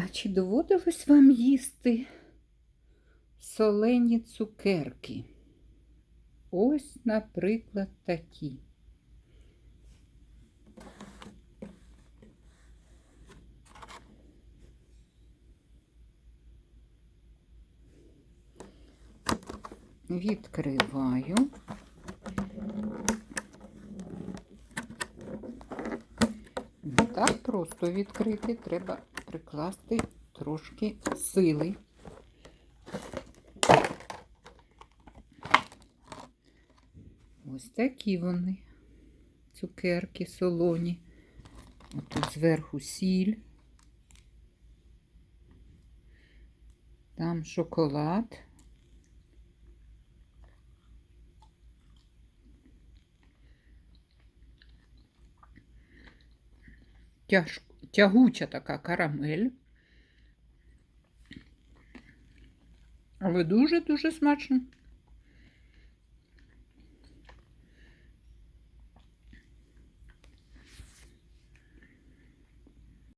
А чи доводилось вам їсти солені цукерки? Ось, наприклад, такі. Відкриваю. Не так просто відкрити, треба прикласти трошки сили. Ось такі вони, цукерки солоні. Отут зверху сіль. Там шоколад. Тяж... Тягуча така карамель. Але дуже-дуже смачно.